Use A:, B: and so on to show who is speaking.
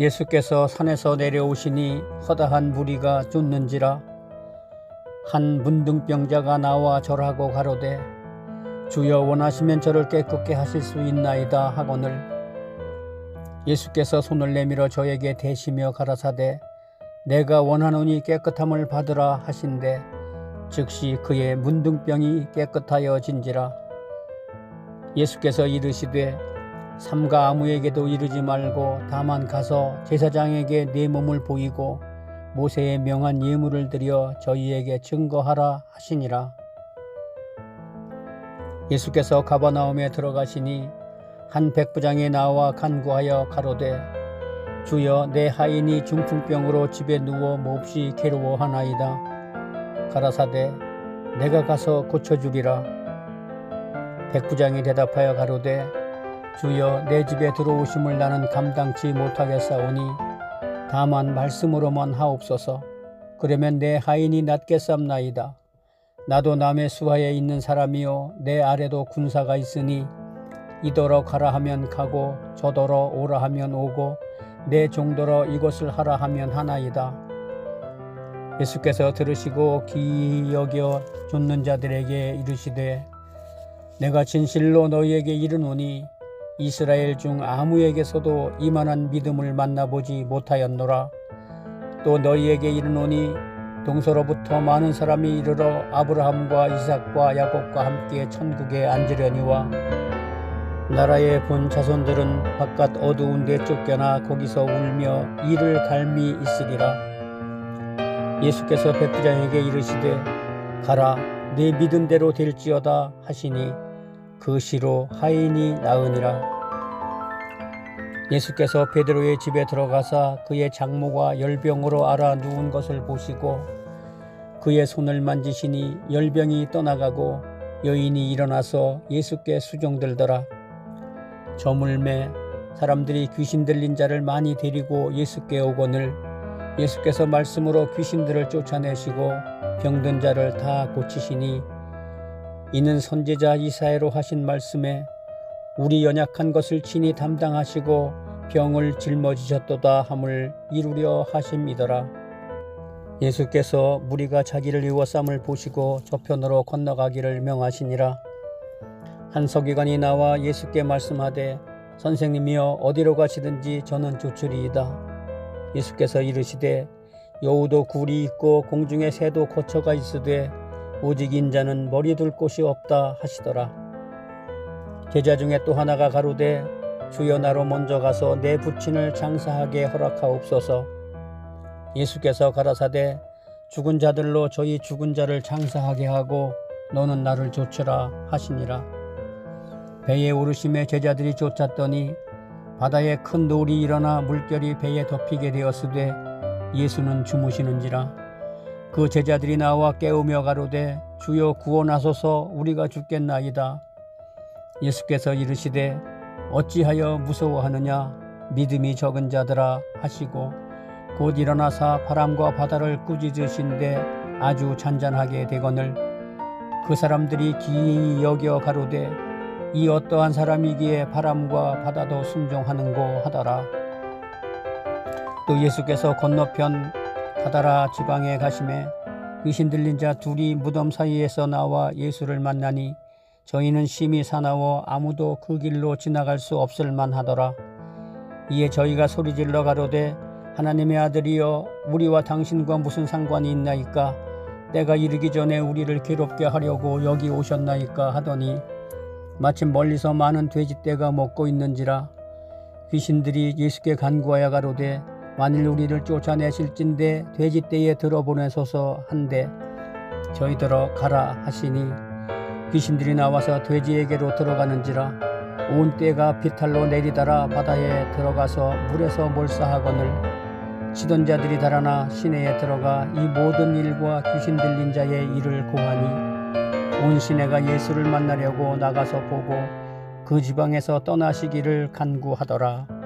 A: 예수께서 산에서 내려오시니 허다한 무리가 쫓는지라. 한 문둥병자가 나와 절하고 가로되 주여 원하시면 저를 깨끗게 하실 수 있나이다 하거늘. 예수께서 손을 내밀어 저에게 대시며 가라사대 내가 원하노니 깨끗함을 받으라 하신대. 즉시 그의 문둥병이 깨끗하여 진지라. 예수께서 이르시되 삼가 아무에게도 이르지 말고 다만 가서 제사장에게 내 몸을 보이고 모세의 명한 예물을 드려 저희에게 증거하라 하시니라. 예수께서 가버나움에 들어가시니 한 백부장이 나와 간구하여 가로되 주여 내 하인이 중풍병으로 집에 누워 몹시 괴로워하나이다. 가라사대 내가 가서 고쳐주리라. 백부장이 대답하여 가로되 주여 내 집에 들어오심을 나는 감당치 못하겠사오니 다만 말씀으로만 하옵소서. 그러면 내 하인이 낫겠삼나이다. 나도 남의 수하에 있는 사람이요 내 아래도 군사가 있으니 이더러 가라 하면 가고 저더러 오라 하면 오고 내 종더러 이것을 하라 하면 하나이다. 예수께서 들으시고 기이 여겨 쫓는 자들에게 이르시되 내가 진실로 너희에게 이르노니 이스라엘 중 아무에게서도 이만한 믿음을 만나보지 못하였노라. 또 너희에게 이르노니 동서로부터 많은 사람이 이르러 아브라함과 이삭과 야곱과 함께 천국에 앉으려니와 나라의 본 자손들은 바깥 어두운 데 쫓겨나 거기서 울며 이를 갈미 있으리라. 예수께서 백부장에게 이르시되 가라 네 믿음대로 될지어다 하시니 그 시로 하인이 나으니라. 예수께서 베드로의 집에 들어가사 그의 장모가 열병으로 알아 누운 것을 보시고 그의 손을 만지시니 열병이 떠나가고 여인이 일어나서 예수께 수종들더라. 저물매 사람들이 귀신 들린 자를 많이 데리고 예수께 오거늘 예수께서 말씀으로 귀신들을 쫓아내시고 병든 자를 다 고치시니 이는 선지자 이사야로 하신 말씀에 우리 연약한 것을 친히 담당하시고 병을 짊어지셨도다 함을 이루려 하심이더라. 예수께서 무리가 자기를 이워 쌈을 보시고 저편으로 건너가기를 명하시니라. 한 서기관이 나와 예수께 말씀하되 선생님이여 어디로 가시든지 저는 조출이이다. 예수께서 이르시되 여우도 굴이 있고 공중에 새도 거처가 있으되 오직 인자는 머리 둘 곳이 없다 하시더라. 제자 중에 또 하나가 가로되 주여 나로 먼저 가서 내 부친을 장사하게 허락하옵소서. 예수께서 가라사대 죽은 자들로 저희 죽은 자를 장사하게 하고 너는 나를 쫓으라 하시니라. 배에 오르심에 제자들이 쫓았더니 바다에 큰 노을이 일어나 물결이 배에 덮이게 되었으되 예수는 주무시는지라. 그 제자들이 나와 깨우며 가로되 주여 구원하소서 우리가 죽겠나이다. 예수께서 이르시되 어찌하여 무서워하느냐 믿음이 적은 자들아 하시고 곧 일어나사 바람과 바다를 꾸짖으신데 아주 잔잔하게 되거늘 그 사람들이 기이 여겨 가로되 이 어떠한 사람이기에 바람과 바다도 순종하는고 하더라. 또 예수께서 건너편 가다라 지방에 가심에 귀신 들린 자 둘이 무덤 사이에서 나와 예수를 만나니 저희는 심히 사나워 아무도 그 길로 지나갈 수 없을 만하더라. 이에 저희가 소리질러 가로되 하나님의 아들이여 우리와 당신과 무슨 상관이 있나이까 때가 이르기 전에 우리를 괴롭게 하려고 여기 오셨나이까 하더니 마침 멀리서 많은 돼지떼가 먹고 있는지라 귀신들이 예수께 간구하여 가로되 만일 우리를 쫓아내실진데 돼지 떼에 들어보내소서 한데 저희들어 가라 하시니 귀신들이 나와서 돼지에게로 들어가는지라 온 떼가 비탈로 내리달아 바다에 들어가서 물에서 몰사하거늘 치던 자들이 달아나 시내에 들어가 이 모든 일과 귀신 들린 자의 일을 고하니 온 시내가 예수를 만나려고 나가서 보고 그 지방에서 떠나시기를 간구하더라.